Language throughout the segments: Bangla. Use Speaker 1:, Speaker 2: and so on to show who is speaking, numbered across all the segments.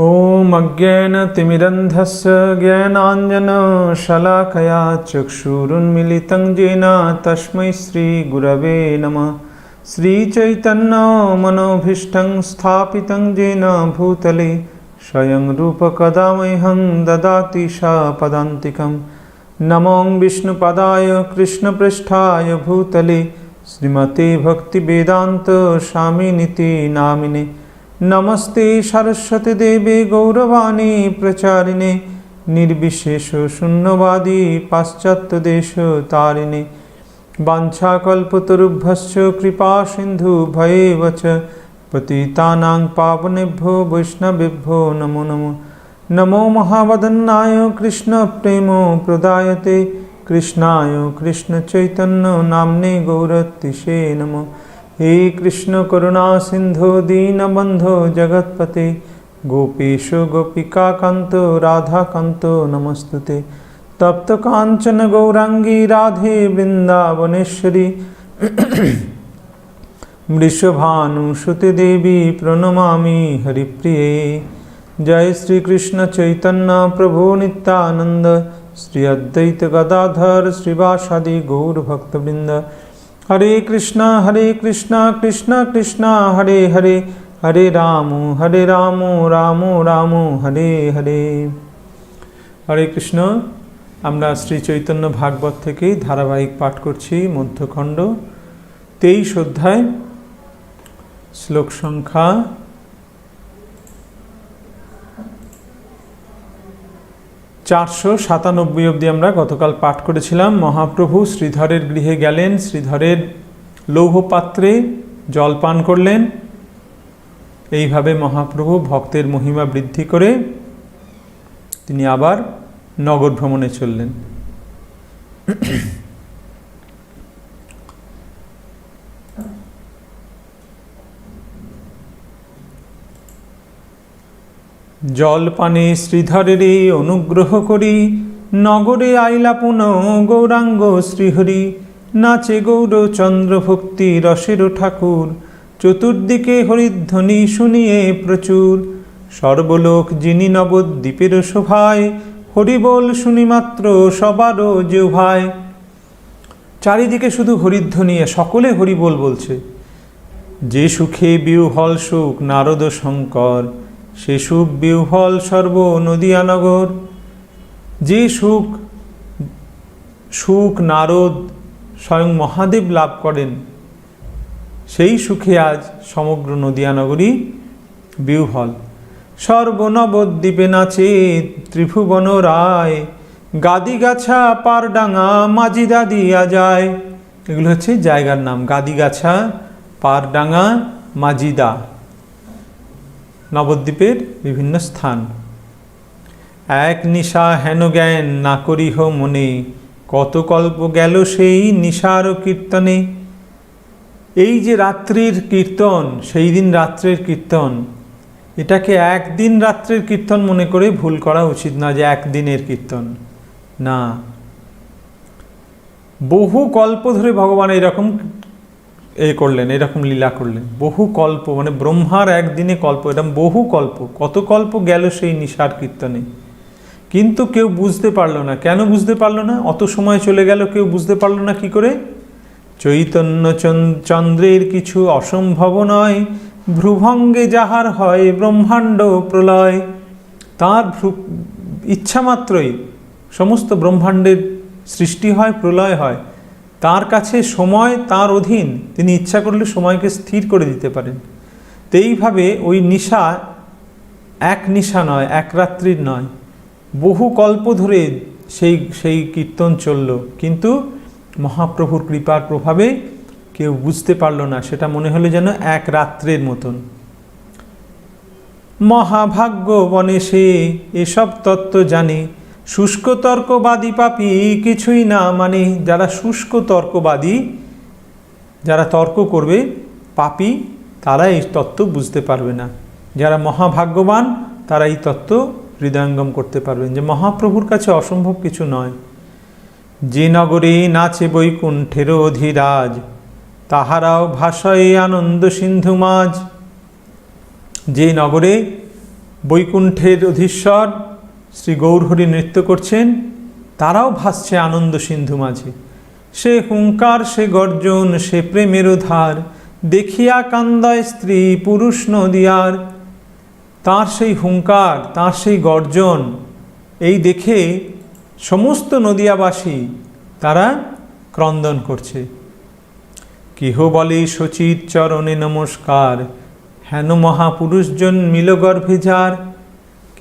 Speaker 1: ॐ अज्ञेनतिमिरन्धस्य ज्ञानाञ्जनशलाकया चक्षुरुन्मिलितं येन तस्मै श्रीगुरवे नमः श्रीचैतन्यमनोभीष्टं स्थापितं येन भूतले स्वयं रूपकदा मह्यं ददाति सा पदान्तिकं नमो विष्णुपदाय कृष्णपृष्ठाय भूतले श्रीमते भक्तिवेदान्तस्वामिनिति नामिने নমস্তে সরস্বতী দেবে গৌরবাণী প্রচারিণে নির্বিশেষ শূন্যবাদী পাশ্চাত্য দেশ তারিণে বাঞ্ছাকল্পতরুভ্যশ্চ কৃপা সিন্ধু ভয়ে বচ পতিতানাং পাবনেভ্যো বৈষ্ণবেভ্যো নমো নমো নমো মহাবদন্নায় কৃষ্ণ প্রেম প্রদায়তে কৃষ্ণায় কৃষ্ণচৈতন্য নাম্নে গৌরতিষে নমঃ हे कृष्णकरुणासिन्धो दीनबन्धो जगत्पते गोपेशो गोपिकान्तो राधाकान्तो नमस्तु ते तप्तकाञ्चनगौराङ्गी राधे वृन्दावनेश्वरी वृषभानुसुतिदेवी प्रणमामि हरिप्रिये जय श्रीकृष्णचैतन्यप्रभो नित्यानन्द श्री अद्वैतगदाधर श्रीवासादि गौरभक्तवृन्द হরে কৃষ্ণ হরে কৃষ্ণ কৃষ্ণ কৃষ্ণ হরে হরে হরে রাম হরে রাম রাম রাম হরে হরে হরে কৃষ্ণ আমরা শ্রী চৈতন্য ভাগবত থেকে ধারাবাহিক পাঠ করছি মধ্যখণ্ড তেইশ অধ্যায় শ্লোক সংখ্যা চারশো সাতানব্বই অবধি আমরা গতকাল পাঠ করেছিলাম মহাপ্রভু শ্রীধরের গৃহে গেলেন শ্রীধরের লৌহপাত্রে জল পান করলেন এইভাবে মহাপ্রভু ভক্তের মহিমা বৃদ্ধি করে তিনি আবার নগর ভ্রমণে চললেন জলপানে শ্রীধরের অনুগ্রহ করি নগরে আইলাপুন গৌরাঙ্গ শ্রীহরি নাচে গৌর ভক্তি রসেরও ঠাকুর চতুর্দিকে হরিধ্বনি শুনিয়ে প্রচুর সর্বলোক যিনি নবদ্বীপের শোভায় হরিবোল মাত্র সবারও ভাই চারিদিকে শুধু হরিধ্বনি সকলে হরিবোল বলছে যে সুখে বিউহল সুখ নারদ শঙ্কর সে সুখ বিহ্বল সর্ব নদিয়ানগর যে সুখ সুখ নারদ স্বয়ং মহাদেব লাভ করেন সেই সুখে আজ সমগ্র নদিয়ানগরী বিহ্বল সর্বনবদ্বীপে নাচে ত্রিভুবন রায় গাদিগাছা পারডাঙা মাজিদা দিয়া যায় এগুলো হচ্ছে জায়গার নাম গাদিগাছা পারডাঙা মাজিদা নবদ্বীপের বিভিন্ন স্থান এক নিশা হেন জ্ঞান না করিহ মনে কত কল্প গেল সেই নিশার কীর্তনে এই যে রাত্রির কীর্তন সেই দিন রাত্রের কীর্তন এটাকে একদিন রাত্রের কীর্তন মনে করে ভুল করা উচিত না যে একদিনের কীর্তন না বহু কল্প ধরে ভগবান এরকম এ করলেন এরকম লীলা করলেন বহু কল্প মানে ব্রহ্মার একদিনে কল্প এরকম বহু কল্প কত কল্প গেল সেই নিশার কীর্তনে কিন্তু কেউ বুঝতে পারল না কেন বুঝতে পারল না অত সময় চলে গেল কেউ বুঝতে পারল না কি করে চৈতন্য চন্দ্রের কিছু অসম্ভব নয় ভ্রুভঙ্গে যাহার হয় ব্রহ্মাণ্ড প্রলয় তার ভ্রু ইচ্ছামাত্রই সমস্ত ব্রহ্মাণ্ডের সৃষ্টি হয় প্রলয় হয় তার কাছে সময় তার অধীন তিনি ইচ্ছা করলে সময়কে স্থির করে দিতে পারেন তো এইভাবে ওই নিশা এক নিশা নয় এক রাত্রির নয় বহু কল্প ধরে সেই সেই কীর্তন চলল কিন্তু মহাপ্রভুর কৃপার প্রভাবে কেউ বুঝতে পারল না সেটা মনে হলো যেন এক রাত্রের মতন মহাভাগ্য বনে সে এসব তত্ত্ব জানে শুষ্ক তর্কবাদী পাপি কিছুই না মানে যারা শুষ্ক তর্কবাদী যারা তর্ক করবে পাপি তারা এই তত্ত্ব বুঝতে পারবে না যারা মহাভাগ্যবান তারা এই তত্ত্ব হৃদয়ঙ্গম করতে পারবেন যে মহাপ্রভুর কাছে অসম্ভব কিছু নয় যে নগরে নাচে বৈকুণ্ঠের অধিরাজ তাহারাও ভাষায় আনন্দ সিন্ধু মাঝ যে নগরে বৈকুণ্ঠের অধীশ্বর শ্রী গৌরহরি নৃত্য করছেন তারাও ভাসছে আনন্দ সিন্ধু মাঝে সে হুঙ্কার সে গর্জন সে প্রেমের ধার দেখিয়া কান্দায় স্ত্রী পুরুষ নদিয়ার তার সেই হুঙ্কার তার সেই গর্জন এই দেখে সমস্ত নদিয়াবাসী তারা ক্রন্দন করছে কেহ বলে সচিত চরণে নমস্কার হেন মহাপুরুষজন মিলগর্ভে যার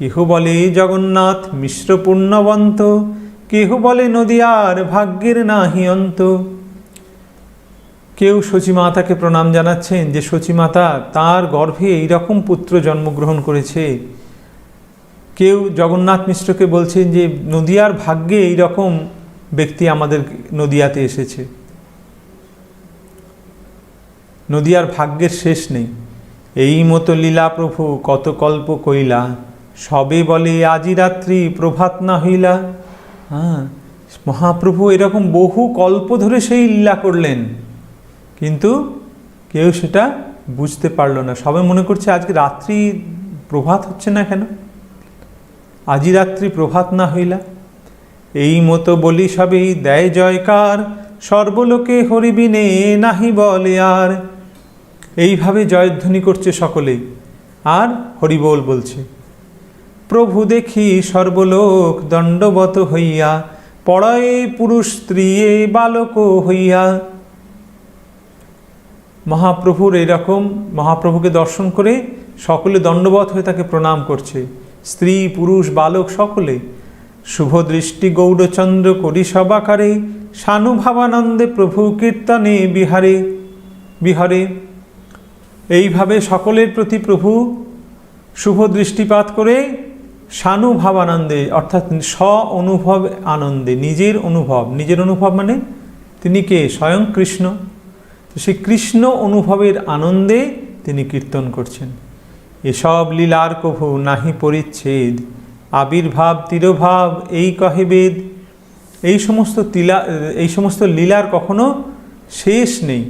Speaker 1: কেহ বলে জগন্নাথ মিশ্র পূর্ণবন্ত কেহ বলে নদিয়ার ভাগ্যের নাহি অন্ত কেউ সচিমাতাকে প্রণাম জানাচ্ছেন যে সচিমাতা তার গর্ভে এইরকম পুত্র জন্মগ্রহণ করেছে কেউ জগন্নাথ মিশ্রকে বলছেন যে নদিয়ার ভাগ্যে এই রকম ব্যক্তি আমাদের নদিয়াতে এসেছে নদিয়ার ভাগ্যের শেষ নেই এই মতো লীলা প্রভু কত কল্প কইলা সবে বলে আজি রাত্রি প্রভাত না হইলা হ্যাঁ মহাপ্রভু এরকম বহু কল্প ধরে সেই লীলা করলেন কিন্তু কেউ সেটা বুঝতে পারল না সবাই মনে করছে আজকে রাত্রি প্রভাত হচ্ছে না কেন আজি রাত্রি প্রভাত না হইলা এই মতো বলি সবেই দেয় জয়কার সর্বলোকে হরিবিনে নাহি বলে আর এইভাবে জয়ধ্বনি করছে সকলেই আর হরিবোল বলছে প্রভু দেখি সর্বলোক দণ্ডবত হইয়া পড়য়ে পুরুষ স্ত্রীয়ে বালক হইয়া মহাপ্রভুর এরকম মহাপ্রভুকে দর্শন করে সকলে দণ্ডবত হয়ে তাকে প্রণাম করছে স্ত্রী পুরুষ বালক সকলে শুভ দৃষ্টি গৌরচন্দ্র করি সবাকারে সানুভাবানন্দে প্রভু কীর্তনে বিহারে বিহারে এইভাবে সকলের প্রতি প্রভু শুভ দৃষ্টিপাত করে সানুভাব আনন্দে অর্থাৎ স্ব অনুভব আনন্দে নিজের অনুভব নিজের অনুভব মানে তিনি কে স্বয়ং কৃষ্ণ তো সেই কৃষ্ণ অনুভবের আনন্দে তিনি কীর্তন করছেন এসব লীলার কভু নাহি পরিচ্ছেদ আবির্ভাব তিরভাব এই কহে বেদ এই সমস্ত তিলা এই সমস্ত লীলার কখনো শেষ নেই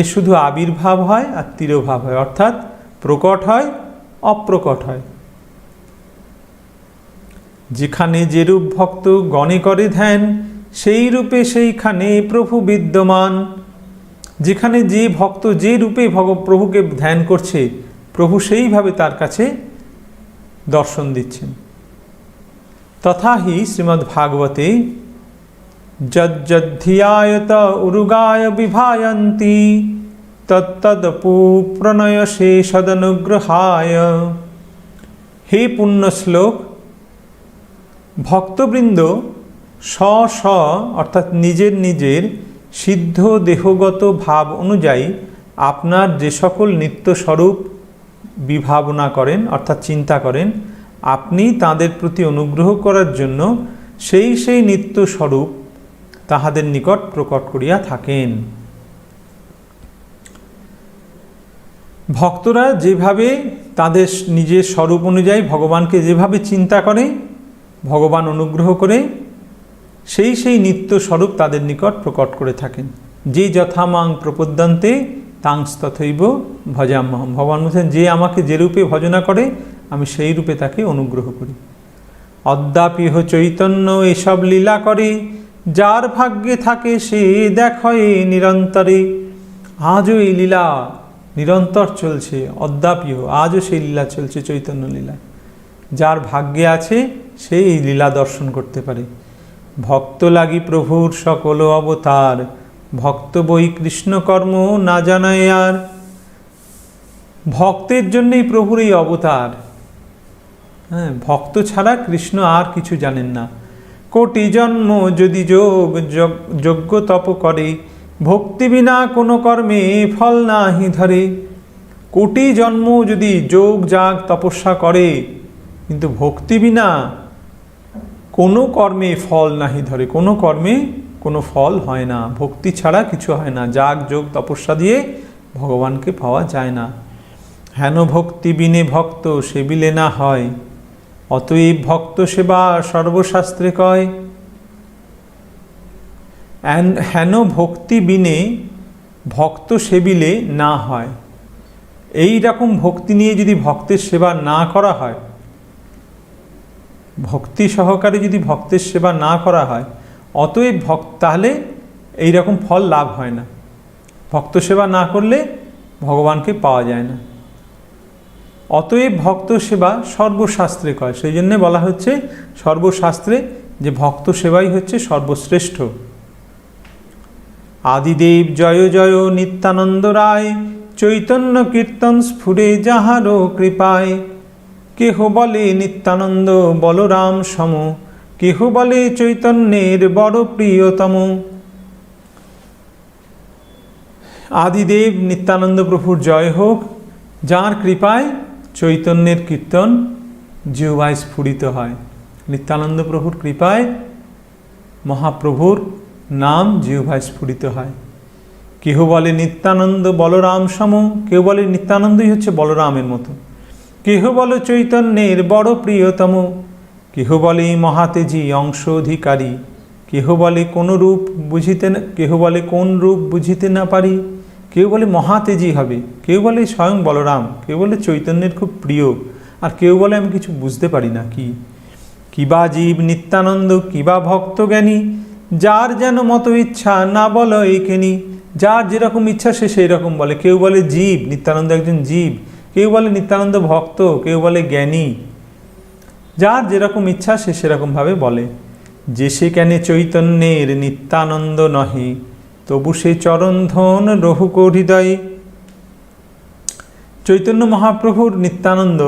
Speaker 1: এ শুধু আবির্ভাব হয় আর তিরভাব হয় অর্থাৎ প্রকট হয় অপ্রকট হয় যেখানে যেরূপ ভক্ত গণে করে ধ্যান সেই রূপে সেইখানে প্রভু বিদ্যমান যেখানে যে ভক্ত যে রূপে ভগ প্রভুকে ধ্যান করছে প্রভু সেইভাবে তার কাছে দর্শন দিচ্ছেন তথাহি শ্রীমদ্ ভাগবতে যজ্জধ্যায়ত উরুগায় বিভায়ন্তি তত্তদপু প্রণয় সে সদনুগ্রহায় হে পুণ্য শ্লোক ভক্তবৃন্দ স্ব স্ব অর্থাৎ নিজের নিজের সিদ্ধ দেহগত ভাব অনুযায়ী আপনার যে সকল নিত্যস্বরূপ বিভাবনা করেন অর্থাৎ চিন্তা করেন আপনি তাদের প্রতি অনুগ্রহ করার জন্য সেই সেই নিত্যস্বরূপ তাহাদের নিকট প্রকট করিয়া থাকেন ভক্তরা যেভাবে তাদের নিজের স্বরূপ অনুযায়ী ভগবানকে যেভাবে চিন্তা করে ভগবান অনুগ্রহ করে সেই সেই নিত্য স্বরূপ তাদের নিকট প্রকট করে থাকেন যে যথামাং প্রপদ্যান্তে তাংস্তথৈব তথৈব ভজাম্যহম ভগবান বলছেন যে আমাকে যে রূপে ভজনা করে আমি সেই রূপে তাকে অনুগ্রহ করি অদ্যাপিহ চৈতন্য এসব লীলা করে যার ভাগ্যে থাকে সে দেখয় নিরন্তরে আজও এই লীলা নিরন্তর চলছে অদ্যাপিহ আজও সেই লীলা চলছে চৈতন্য লীলা যার ভাগ্যে আছে সেই লীলা দর্শন করতে পারে ভক্ত লাগি প্রভুর সকল অবতার ভক্ত বই কৃষ্ণকর্ম না জানায় আর ভক্তের জন্যই প্রভুর এই অবতার হ্যাঁ ভক্ত ছাড়া কৃষ্ণ আর কিছু জানেন না কোটি জন্ম যদি যোগ যজ্ঞ তপ করে ভক্তি বিনা কোনো কর্মে ফল না নাহি ধরে কোটি জন্ম যদি যোগ যাগ তপস্যা করে কিন্তু ভক্তি বিনা কোনো কর্মে ফল নাহি ধরে কোনো কর্মে কোনো ফল হয় না ভক্তি ছাড়া কিছু হয় না যাগ যোগ তপস্যা দিয়ে ভগবানকে পাওয়া যায় না হেন ভক্তি বিনে ভক্ত সেবিলে না হয় অতএব ভক্ত সেবা সর্বশাস্ত্রে কয় হেন ভক্তি বিনে ভক্ত সেবিলে না হয় এই রকম ভক্তি নিয়ে যদি ভক্তের সেবা না করা হয় ভক্তি সহকারে যদি ভক্তের সেবা না করা হয় অতএব ভক্ত তাহলে এই রকম ফল লাভ হয় না ভক্ত সেবা না করলে ভগবানকে পাওয়া যায় না অতএব ভক্ত সেবা সর্বশাস্ত্রে কয় সেই জন্যে বলা হচ্ছে সর্বশাস্ত্রে যে ভক্ত সেবাই হচ্ছে সর্বশ্রেষ্ঠ আদিদেব জয় জয় নিত্যানন্দ রায় চৈতন্য কীর্তন স্ফুরে যাহারও কৃপায় কেহ বলে নিত্যানন্দ বলরাম সম কেহ বলে চৈতন্যের বড় প্রিয়তম আদিদেব নিত্যানন্দ প্রভুর জয় হোক যার কৃপায় চৈতন্যের কীর্তন জিহবায় স্ফুরিত হয় নিত্যানন্দ প্রভুর কৃপায় মহাপ্রভুর নাম জিহবায় স্ফুরিত হয় কেহ বলে নিত্যানন্দ বলরাম সম কেউ বলে নিত্যানন্দই হচ্ছে বলরামের মতো কেহ বল চৈতন্যের বড় প্রিয়তম কেহ বলে মহাতেজি অংশ অধিকারী কেহ বলে কোনো রূপ বুঝিতে কেহ বলে কোন রূপ বুঝিতে না পারি কেউ বলে মহাতেজি হবে কেউ বলে স্বয়ং বলরাম কেউ বলে চৈতন্যের খুব প্রিয় আর কেউ বলে আমি কিছু বুঝতে পারি না কি কিবা জীব নিত্যানন্দ কিবা ভক্ত জ্ঞানী যার যেন মতো ইচ্ছা না বলো এইখানি যার যেরকম ইচ্ছা সে সেই রকম বলে কেউ বলে জীব নিত্যানন্দ একজন জীব কেউ বলে নিত্যানন্দ ভক্ত কেউ বলে জ্ঞানী যার যেরকম ইচ্ছা সে সেরকমভাবে বলে যে সে কেন চৈতন্যের নিত্যানন্দ নহে তবু সে চরণধন রহুক হৃদয়ে চৈতন্য মহাপ্রভুর নিত্যানন্দ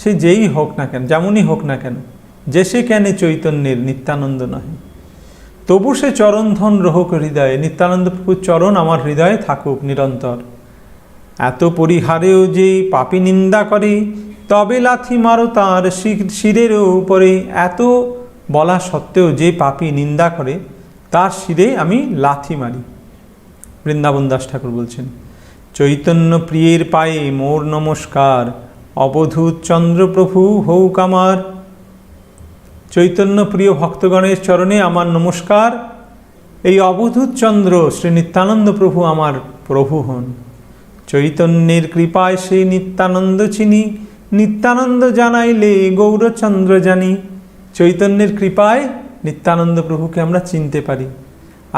Speaker 1: সে যেই হোক না কেন যেমনই হোক না কেন যে সে কেন চৈতন্যের নিত্যানন্দ নহে তবু সে চরণধন রহুক হৃদয়ে নিত্যানন্দ প্রভুর চরণ আমার হৃদয়ে থাকুক নিরন্তর এত পরিহারেও যে পাপি নিন্দা করে তবে লাথি মারো তাঁর শিরের উপরে এত বলা সত্ত্বেও যে পাপি নিন্দা করে তার শিরে আমি লাথি মারি বৃন্দাবন দাস ঠাকুর বলছেন চৈতন্য প্রিয়ের পায়ে মোর নমস্কার অবধূত চন্দ্রপ্রভু হৌক আমার চৈতন্য প্রিয় ভক্তগণের চরণে আমার নমস্কার এই অবধূত চন্দ্র শ্রী নিত্যানন্দ প্রভু আমার প্রভু হন চৈতন্যের কৃপায় সে নিত্যানন্দ চিনি নিত্যানন্দ জানাইলে গৌরচন্দ্র জানি চৈতন্যের কৃপায় নিত্যানন্দ প্রভুকে আমরা চিনতে পারি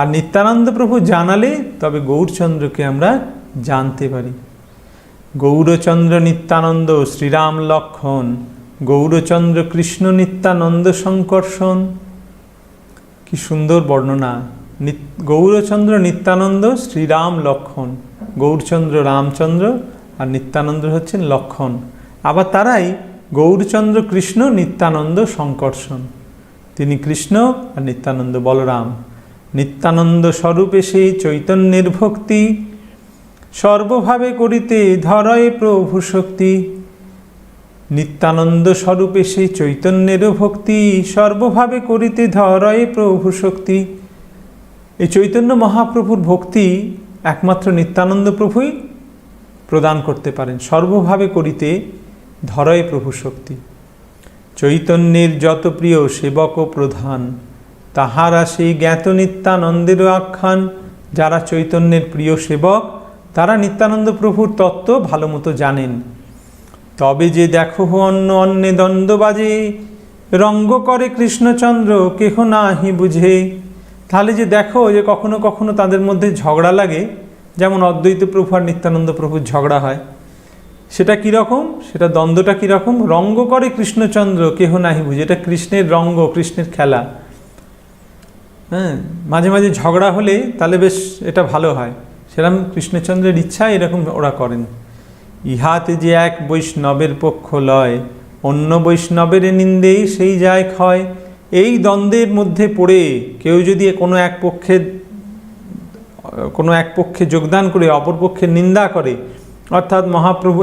Speaker 1: আর নিত্যানন্দ প্রভু জানালে তবে গৌরচন্দ্রকে আমরা জানতে পারি গৌরচন্দ্র নিত্যানন্দ শ্রীরাম লক্ষণ গৌরচন্দ্র কৃষ্ণ নিত্যানন্দ সংকর্ষণ কি সুন্দর বর্ণনা গৌরচন্দ্র নিত্যানন্দ শ্রীরাম লক্ষণ গৌরচন্দ্র রামচন্দ্র আর নিত্যানন্দ হচ্ছেন লক্ষণ আবার তারাই গৌরচন্দ্র কৃষ্ণ নিত্যানন্দ সংকর্ষণ তিনি কৃষ্ণ আর নিত্যানন্দ বলরাম নিত্যানন্দ স্বরূপে সেই চৈতন্যের ভক্তি সর্বভাবে করিতে ধরয় প্রভু শক্তি নিত্যানন্দ স্বরূপে সেই চৈতন্যেরও ভক্তি সর্বভাবে করিতে ধরয় প্রভু শক্তি এই চৈতন্য মহাপ্রভুর ভক্তি একমাত্র নিত্যানন্দ প্রভুই প্রদান করতে পারেন সর্বভাবে করিতে ধরয় প্রভু শক্তি চৈতন্যের যত প্রিয় সেবক প্রধান তাহারা সেই জ্ঞাত নিত্যানন্দের আখ্যান যারা চৈতন্যের প্রিয় সেবক তারা নিত্যানন্দ প্রভুর তত্ত্ব ভালো মতো জানেন তবে যে দেখো অন্য অন্যে দ্বন্দ্ব বাজে রঙ্গ করে কৃষ্ণচন্দ্র কেহ নাহি বুঝে তাহলে যে দেখো যে কখনো কখনো তাদের মধ্যে ঝগড়া লাগে যেমন অদ্বৈত প্রভু আর নিত্যানন্দ প্রভুর ঝগড়া হয় সেটা কীরকম সেটা দ্বন্দ্বটা কীরকম রঙ্গ করে কৃষ্ণচন্দ্র কেহ নাহি বুঝে এটা কৃষ্ণের রঙ্গ কৃষ্ণের খেলা হ্যাঁ মাঝে মাঝে ঝগড়া হলে তাহলে বেশ এটা ভালো হয় সেরকম কৃষ্ণচন্দ্রের ইচ্ছা এরকম ওরা করেন ইহাতে যে এক বৈষ্ণবের পক্ষ লয় অন্য বৈষ্ণবের নিন্দেই সেই যায় ক্ষয় এই দ্বন্দ্বের মধ্যে পড়ে কেউ যদি কোনো এক পক্ষের কোনো এক পক্ষে যোগদান করে অপর পক্ষের নিন্দা করে অর্থাৎ মহাপ্রভু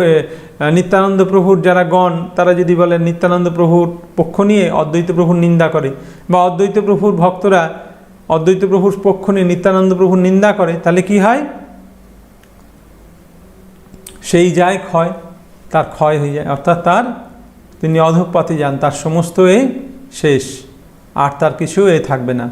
Speaker 1: নিত্যানন্দ প্রভুর যারা গণ তারা যদি বলে নিত্যানন্দ প্রভুর পক্ষ নিয়ে অদ্বৈত প্রভুর নিন্দা করে বা অদ্বৈত প্রভুর ভক্তরা অদ্বৈত প্রভুর পক্ষ নিয়ে নিত্যানন্দ প্রভুর নিন্দা করে তাহলে কি হয় সেই যায় ক্ষয় তার ক্ষয় হয়ে যায় অর্থাৎ তার তিনি অধঃপাতে যান তার সমস্ত এ শেষ আর তার কিছু এ থাকবে না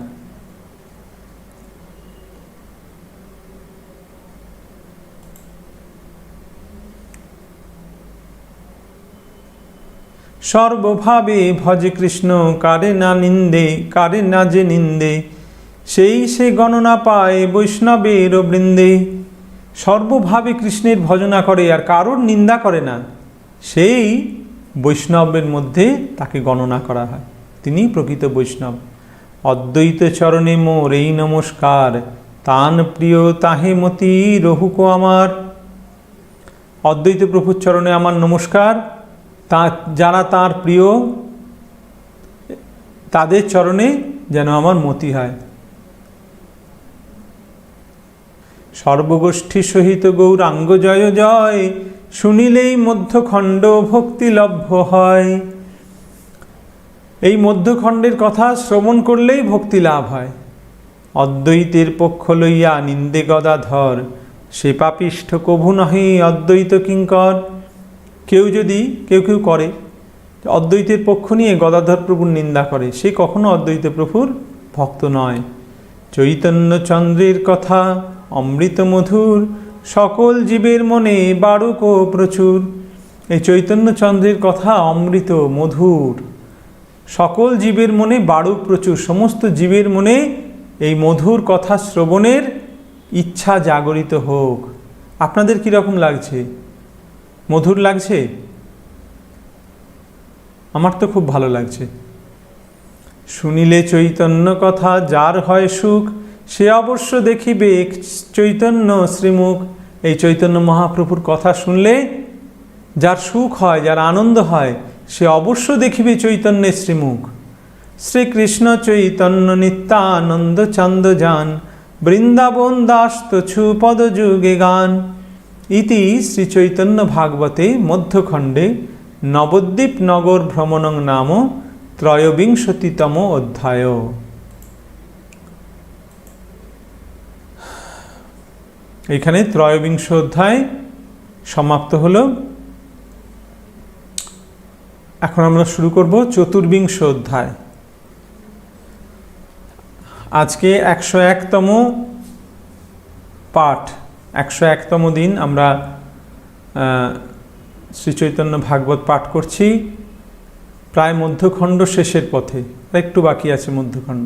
Speaker 1: সর্বভাবে ভজে কৃষ্ণ কারে না নিন্দে কারে না যে নিন্দে সেই সে গণনা পায় বৈষ্ণবের বৃন্দে সর্বভাবে কৃষ্ণের ভজনা করে আর কারোর নিন্দা করে না সেই বৈষ্ণবের মধ্যে তাকে গণনা করা হয় তিনি প্রকৃত বৈষ্ণব অদ্বৈত চরণে মোর এই নমস্কার তান প্রিয় তাহে মতি রহুক আমার অদ্বৈত প্রভুর চরণে আমার নমস্কার তা যারা তার প্রিয় তাদের চরণে যেন আমার মতি হয় সর্বগোষ্ঠী সহিত গৌরাঙ্গ জয় জয় শুনিলেই মধ্যখণ্ড লভ্য হয় এই মধ্যখণ্ডের কথা শ্রবণ করলেই ভক্তি লাভ হয় অদ্বৈতের পক্ষ লইয়া নিন্দে গদাধর সে পাপিষ্ঠ কভু নহে অদ্বৈত কিঙ্কর কেউ যদি কেউ কেউ করে অদ্বৈতের পক্ষ নিয়ে গদাধর প্রভুর নিন্দা করে সে কখনো অদ্বৈত প্রভুর ভক্ত নয় চৈতন্য চন্দ্রের কথা অমৃত মধুর সকল জীবের মনে বারুক প্রচুর এই চৈতন্য চন্দ্রের কথা অমৃত মধুর সকল জীবের মনে বাড়ু প্রচুর সমস্ত জীবের মনে এই মধুর কথা শ্রবণের ইচ্ছা জাগরিত হোক আপনাদের কীরকম লাগছে মধুর লাগছে আমার তো খুব ভালো লাগছে শুনিলে চৈতন্য কথা যার হয় সুখ সে অবশ্য দেখিবে চৈতন্য শ্রীমুখ এই চৈতন্য মহাপ্রভুর কথা শুনলে যার সুখ হয় যার আনন্দ হয় সে অবশ্য দেখিবে চৈতন্যের শ্রীমুখ শ্রীকৃষ্ণ চৈতন্য নিত্যানন্দ চন্দ যান বৃন্দাবন দাস তছু পদযুগে গান ইতি শ্রীচৈতন্য ভাগবতে মধ্যখণ্ডে নবদ্বীপ নগর ভ্রমণং নাম ত্রয়োবিংশতিতম অধ্যায় এখানে ত্রয়োবিংশ অধ্যায় সমাপ্ত হলো এখন আমরা শুরু করব চতুর্বিংশ অধ্যায় আজকে একশো একতম পাঠ একশো একতম দিন আমরা শ্রীচৈতন্য ভাগবত পাঠ করছি প্রায় মধ্যখণ্ড শেষের পথে একটু বাকি আছে মধ্যখণ্ড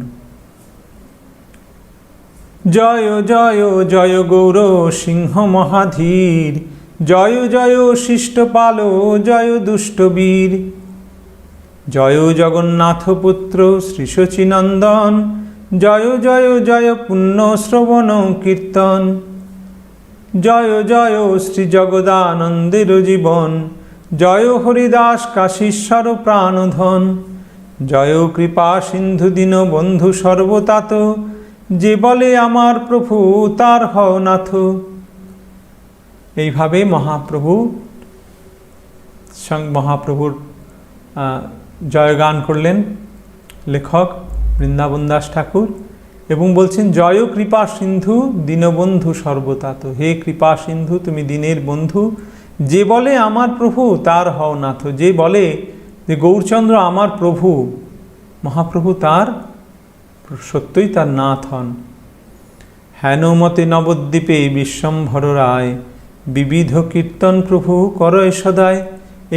Speaker 1: জয় জয় জয় গৌর সিংহ মহাধীর জয় জয় পাল জয় দুষ্টবীর জয় জগন্নাথ পুত্র শ্রীশচী নন্দন জয় জয় জয় পুণ্য শ্রবণ কীর্তন জয় জয় শ্রী জগদানন্দের জীবন জয় হরিদাস কাশীশ্বর প্রাণধন জয় কৃপা সিন্ধু দীন বন্ধু সর্বতাত যে বলে আমার প্রভু তার হও নাথ এইভাবে মহাপ্রভু মহাপ্রভুর জয়গান করলেন লেখক বৃন্দাবন দাস ঠাকুর এবং বলছেন জয় কৃপা সিন্ধু দীনবন্ধু সর্বতাত হে কৃপা সিন্ধু তুমি দিনের বন্ধু যে বলে আমার প্রভু তার হও নাথ যে বলে যে গৌরচন্দ্র আমার প্রভু মহাপ্রভু তার সত্যই তার নাথ হন হেনমতে নবদ্বীপে বিশ্বম্ভর রায় বিবিধ কীর্তন প্রভু করয় সদায়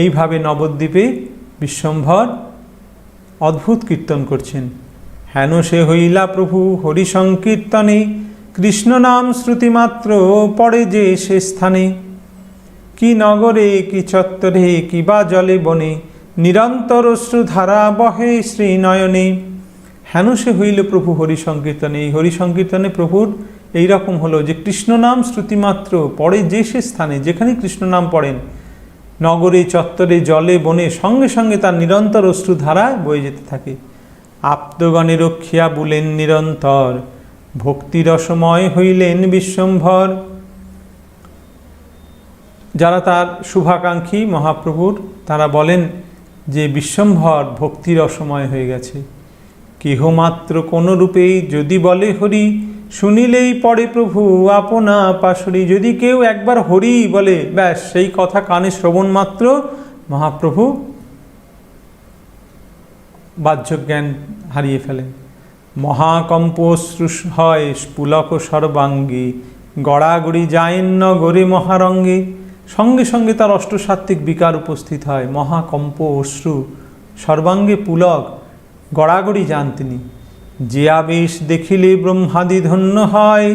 Speaker 1: এইভাবে নবদ্বীপে বিশ্বম্ভর অদ্ভুত কীর্তন করছেন হেন সে হইলা প্রভু হরি সংকীর্তনে কৃষ্ণ নাম শ্রুতিমাত্র পড়ে যে সে স্থানে কি নগরে কি চত্বরে কি বা জলে বনে নিরন্তর অশ্রুধারা বহে শ্রীনয়নে হেন সে হইল প্রভু হরি সংকীর্তনে এই হরি সংকীর্তনে প্রভুর এইরকম হলো যে কৃষ্ণ নাম শ্রুতিমাত্র পড়ে যে সে স্থানে যেখানে কৃষ্ণ নাম পড়েন নগরী চত্বরে জলে বনে সঙ্গে সঙ্গে তার নিরন্তর অশ্রুধারা বয়ে যেতে থাকে আপ্তগণে রক্ষিয়া বুলেন নিরন্তর ভক্তিরসময় হইলেন বিশ্বম্ভর যারা তার শুভাকাঙ্ক্ষী মহাপ্রভুর তারা বলেন যে বিশ্বম্ভর ভক্তির অসময় হয়ে গেছে কেহমাত্র কোনো রূপেই যদি বলে হরি শুনিলেই পড়ে প্রভু আপনা পাশুরি যদি কেউ একবার হরি বলে ব্যাস সেই কথা কানে শ্রবণ মাত্র মহাপ্রভু বাহ্য জ্ঞান হারিয়ে ফেলেন মহাকম্প হয় স্পুলক সর্বাঙ্গী গড়াগড়ি যায়েন্ন গড়ে মহারঙ্গে সঙ্গে সঙ্গে তার অষ্টসাত্ত্বিক বিকার উপস্থিত হয় মহাকম্প অশ্রু সর্বাঙ্গে পুলক গড়াগড়ি যান তিনি যে আবিষ দেখিলে ব্রহ্মাদি ধন্য হয়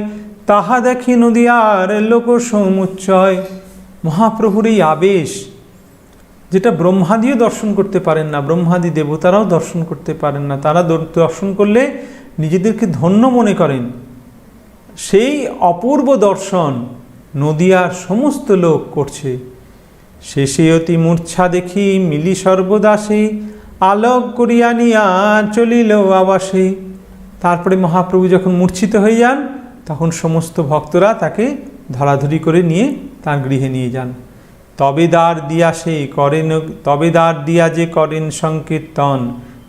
Speaker 1: তাহা দেখি নদিয়ার লোক সমুচ্চয় মহাপ্রভুর এই আবেশ যেটা ব্রহ্মাদিও দর্শন করতে পারেন না ব্রহ্মাদি দেবতারাও দর্শন করতে পারেন না তারা দর্শন করলে নিজেদেরকে ধন্য মনে করেন সেই অপূর্ব দর্শন নদিয়ার সমস্ত লোক করছে শেষে অতি মূর্ছা দেখি মিলি সর্বদাসে আলোক করিয়া নিয়া চলিল আবাসে তারপরে মহাপ্রভু যখন মূর্ছিত হয়ে যান তখন সমস্ত ভক্তরা তাকে ধরাধরি করে নিয়ে তার গৃহে নিয়ে যান তবে দ্বার দিয়া সে করেন তবে দ্বার দিয়া যে করেন সংকীর্তন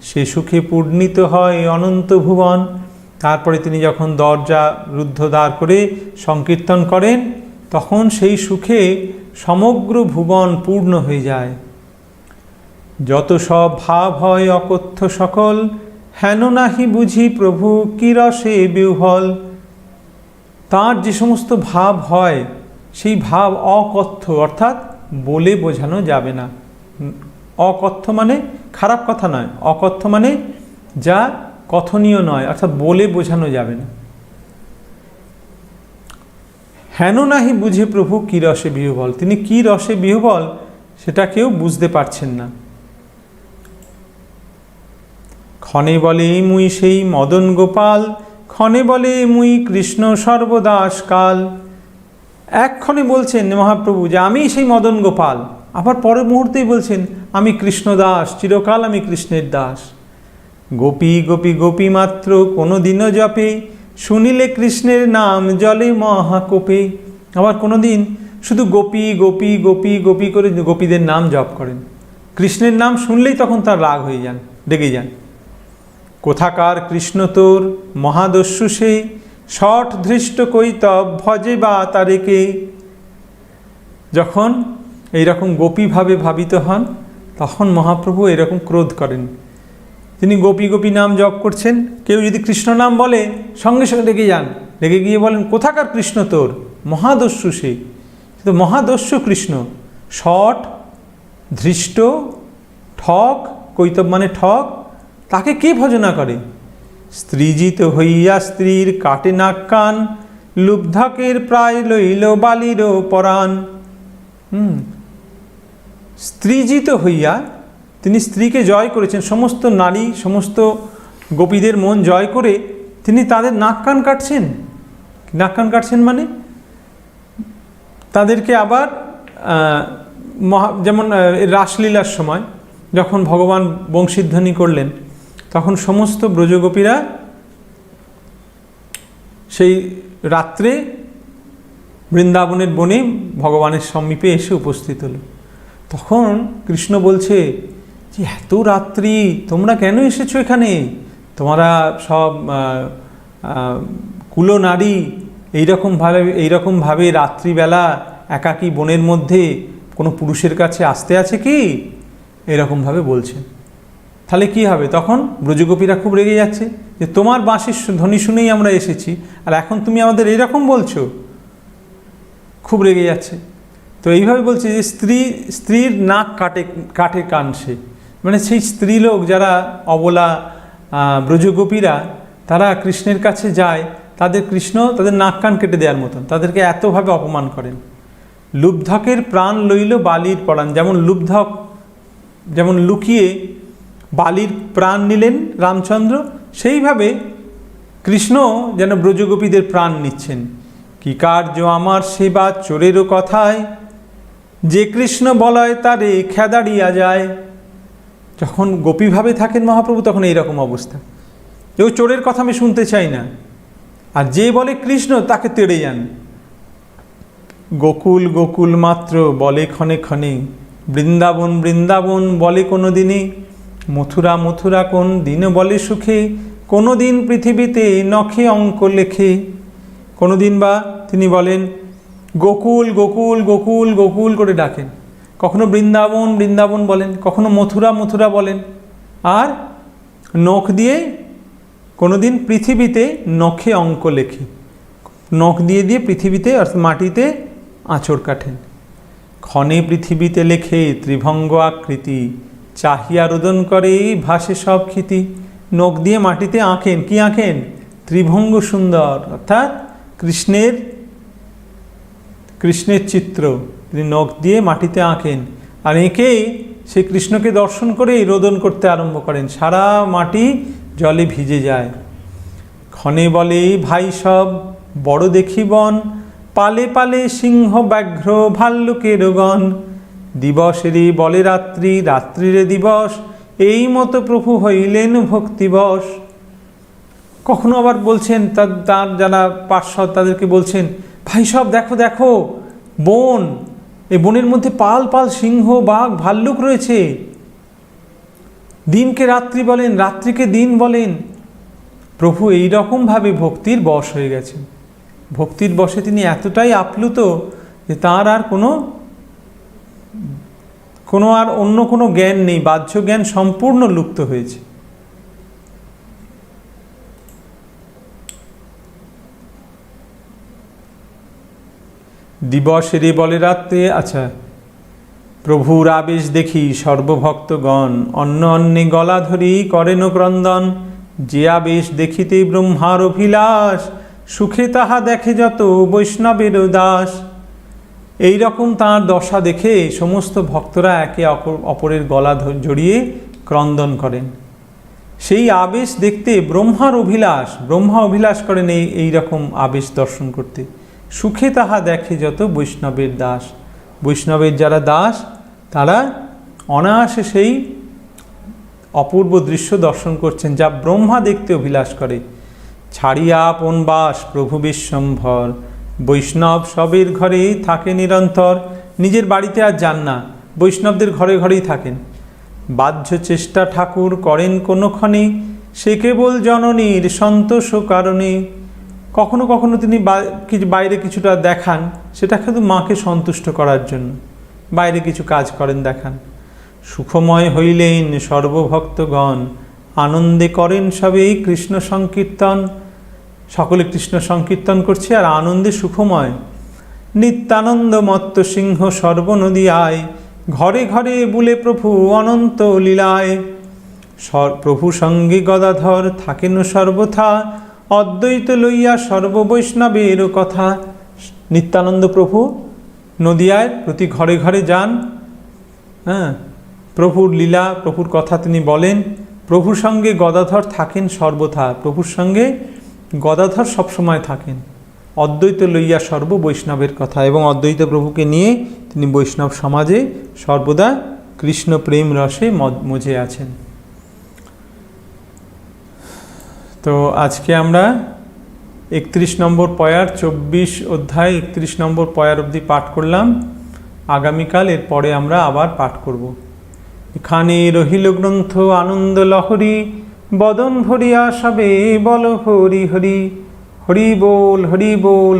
Speaker 1: সে সুখে পূর্ণিত হয় অনন্ত ভুবন তারপরে তিনি যখন দরজা রুদ্ধ দ্বার করে সংকীর্তন করেন তখন সেই সুখে সমগ্র ভুবন পূর্ণ হয়ে যায় যত সব ভাব হয় অকথ্য সকল হেন নাহি বুঝি প্রভু কি রসে বিহ্বল তার যে সমস্ত ভাব হয় সেই ভাব অকথ্য অর্থাৎ বলে বোঝানো যাবে না অকথ্য মানে খারাপ কথা নয় অকথ্য মানে যা কথনীয় নয় অর্থাৎ বলে বোঝানো যাবে না হেন নাহি বুঝে প্রভু কী রসে বিহবল তিনি কী রসে বিহবল সেটা কেউ বুঝতে পারছেন না ক্ষণে বলে মুই সেই মদন গোপাল ক্ষণে বলে মুই কৃষ্ণ সর্বদাস কাল একক্ষণে বলছেন মহাপ্রভু যে আমি সেই মদন গোপাল আবার পরের মুহূর্তেই বলছেন আমি কৃষ্ণ দাস চিরকাল আমি কৃষ্ণের দাস গোপী গোপী গোপী মাত্র কোনো দিনও জপে শুনিলে কৃষ্ণের নাম জলে মহাকোপে আবার কোনো দিন শুধু গোপী গোপী গোপী গোপী করে গোপীদের নাম জপ করেন কৃষ্ণের নাম শুনলেই তখন তার রাগ হয়ে যান ডেকে যান কোথাকার কৃষ্ণতোর মহাদস্যু সেই ষট ধৃষ্ট কৈতব ভজে বা তারেকে যখন এইরকম গোপীভাবে ভাবিত হন তখন মহাপ্রভু এরকম ক্রোধ করেন তিনি গোপী গোপী নাম জপ করছেন কেউ যদি কৃষ্ণ নাম বলে সঙ্গে সঙ্গে ডেকে যান ডেকে গিয়ে বলেন কোথাকার কৃষ্ণ তোর মহাদস্যু সে কিন্তু মহাদস্যু কৃষ্ণ শট ধৃষ্ট ঠক কৈতব মানে ঠক তাকে কে ভজনা করে স্ত্রীজিত হইয়া স্ত্রীর কাটে নাক কান লুব্ধাকের প্রায় লইল বালির পরাণ হুম স্ত্রীজিত হইয়া তিনি স্ত্রীকে জয় করেছেন সমস্ত নারী সমস্ত গোপীদের মন জয় করে তিনি তাদের নাক কান কাটছেন নাক কান কাটছেন মানে তাদেরকে আবার মহা যেমন রাসলীলার সময় যখন ভগবান বংশীধ্বনি করলেন তখন সমস্ত ব্রজগোপীরা সেই রাত্রে বৃন্দাবনের বনে ভগবানের সমীপে এসে উপস্থিত হলো তখন কৃষ্ণ বলছে যে এত রাত্রি তোমরা কেন এসেছো এখানে তোমরা সব কুলো নারী এইরকমভাবে এইরকমভাবে রাত্রিবেলা একাকী বনের মধ্যে কোনো পুরুষের কাছে আসতে আছে কি এরকমভাবে বলছেন তাহলে কি হবে তখন ব্রজগোপীরা খুব রেগে যাচ্ছে যে তোমার বাঁশির ধ্বনি শুনেই আমরা এসেছি আর এখন তুমি আমাদের এইরকম বলছো খুব রেগে যাচ্ছে তো এইভাবে বলছে যে স্ত্রী স্ত্রীর নাক কাটে কাটে কান সে মানে সেই স্ত্রীলোক যারা অবলা ব্রজগোপীরা তারা কৃষ্ণের কাছে যায় তাদের কৃষ্ণ তাদের নাক কান কেটে দেওয়ার মতন তাদেরকে এতভাবে অপমান করেন লুব্ধকের প্রাণ লইল বালির পরাণ যেমন লুব্ধক যেমন লুকিয়ে বালির প্রাণ নিলেন রামচন্দ্র সেইভাবে কৃষ্ণ যেন ব্রজগোপীদের প্রাণ নিচ্ছেন কি কার্য আমার সেবা চোরেরও কথায় যে কৃষ্ণ বলয় তারে খেদাড়িয়া যায় যখন গোপীভাবে থাকেন মহাপ্রভু তখন এইরকম অবস্থা কেউ চোরের কথা আমি শুনতে চাই না আর যে বলে কৃষ্ণ তাকে তেড়ে যান গোকুল গোকুল মাত্র বলে ক্ষণে ক্ষণে বৃন্দাবন বৃন্দাবন বলে কোনো দিনে মথুরা মথুরা কোন দিন বলে সুখে কোনো দিন পৃথিবীতে নখে অঙ্ক লেখে কোনো দিন বা তিনি বলেন গোকুল গোকুল গোকুল গোকুল করে ডাকেন কখনো বৃন্দাবন বৃন্দাবন বলেন কখনো মথুরা মথুরা বলেন আর নখ দিয়ে কোনো দিন পৃথিবীতে নখে অঙ্ক লেখে নখ দিয়ে দিয়ে পৃথিবীতে অর্থাৎ মাটিতে আঁচড় কাটেন ক্ষণে পৃথিবীতে লেখে ত্রিভঙ্গ আকৃতি চাহিয়া রোদন করে ভাসে সব ক্ষিতি নখ দিয়ে মাটিতে আঁকেন কি আঁকেন ত্রিভঙ্গ সুন্দর অর্থাৎ কৃষ্ণের কৃষ্ণের চিত্র তিনি নখ দিয়ে মাটিতে আঁকেন আর এঁকেই সেই কৃষ্ণকে দর্শন করেই রোদন করতে আরম্ভ করেন সারা মাটি জলে ভিজে যায় ক্ষণে বলে ভাই সব বড় দেখি বন পালে পালে সিংহ ব্যাঘ্র ভাল্লুকের গণ দিবসেরই বলে রাত্রি রাত্রিরে দিবস এই মতো প্রভু হইলেন ভক্তিবস কখনো আবার বলছেন তার যারা পার্শ্ব তাদেরকে বলছেন ভাই সব দেখো দেখো বন এই বনের মধ্যে পাল পাল সিংহ বাঘ ভাল্লুক রয়েছে দিনকে রাত্রি বলেন রাত্রিকে দিন বলেন প্রভু এই রকমভাবে ভক্তির বশ হয়ে গেছেন ভক্তির বশে তিনি এতটাই আপ্লুত যে তার আর কোনো কোনো আর অন্য কোনো জ্ঞান নেই বাহ্য জ্ঞান সম্পূর্ণ লুপ্ত হয়েছে দিবসেরে বলে রাত্রে আচ্ছা প্রভুর আবেশ দেখি সর্বভক্তগণ অন্য অন্যে গলা ধরি করেন ক্রন্দন যে আবেশ দেখিতে ব্রহ্মার অভিলাষ সুখে তাহা দেখে যত বৈষ্ণবের দাস এই রকম তাঁর দশা দেখে সমস্ত ভক্তরা একে অপর অপরের গলা জড়িয়ে ক্রন্দন করেন সেই আবেশ দেখতে ব্রহ্মার অভিলাষ ব্রহ্মা অভিলাষ করেন এই এই রকম আবেশ দর্শন করতে সুখে তাহা দেখে যত বৈষ্ণবের দাস বৈষ্ণবের যারা দাস তারা অনায়াসে সেই অপূর্ব দৃশ্য দর্শন করছেন যা ব্রহ্মা দেখতে অভিলাষ করে ছাড়িয়া আপন বাস প্রভু বিশ্বম্ভর বৈষ্ণব সবের ঘরেই থাকে নিরন্তর নিজের বাড়িতে আর যান না বৈষ্ণবদের ঘরে ঘরেই থাকেন বাহ্য চেষ্টা ঠাকুর করেন কোনোক্ষণে সে কেবল জননীর সন্তোষ কারণে কখনো কখনো তিনি কিছু বাইরে কিছুটা দেখান সেটা শুধু মাকে সন্তুষ্ট করার জন্য বাইরে কিছু কাজ করেন দেখান সুখময় হইলেন সর্বভক্তগণ আনন্দে করেন সবেই কৃষ্ণ সংকীর্তন সকলে কৃষ্ণ সংকীর্তন করছে আর আনন্দে সুখময় নিত্যানন্দ মত্ত সিংহ সর্বনদী আয় ঘরে ঘরে বুলে প্রভু অনন্ত লীলায় প্রভু সঙ্গে গদাধর থাকেন সর্বথা অদ্বৈত লইয়া সর্ববৈষ্ণবের কথা নিত্যানন্দ প্রভু নদিয়ায় প্রতি ঘরে ঘরে যান হ্যাঁ প্রভুর লীলা প্রভুর কথা তিনি বলেন প্রভুর সঙ্গে গদাধর থাকেন সর্বথা প্রভুর সঙ্গে গদাধর সবসময় থাকেন অদ্বৈত লইয়া সর্ব বৈষ্ণবের কথা এবং অদ্বৈত প্রভুকে নিয়ে তিনি বৈষ্ণব সমাজে সর্বদা কৃষ্ণ প্রেম রসে মজে আছেন তো আজকে আমরা একত্রিশ নম্বর পয়ার চব্বিশ অধ্যায় একত্রিশ নম্বর পয়ার অবধি পাঠ করলাম আগামীকাল এরপরে আমরা আবার পাঠ করব এখানে রহিল গ্রন্থ আনন্দ লহরী বদন ভরিয়া সবে বল হরি হরি হরি বোল হরি বোল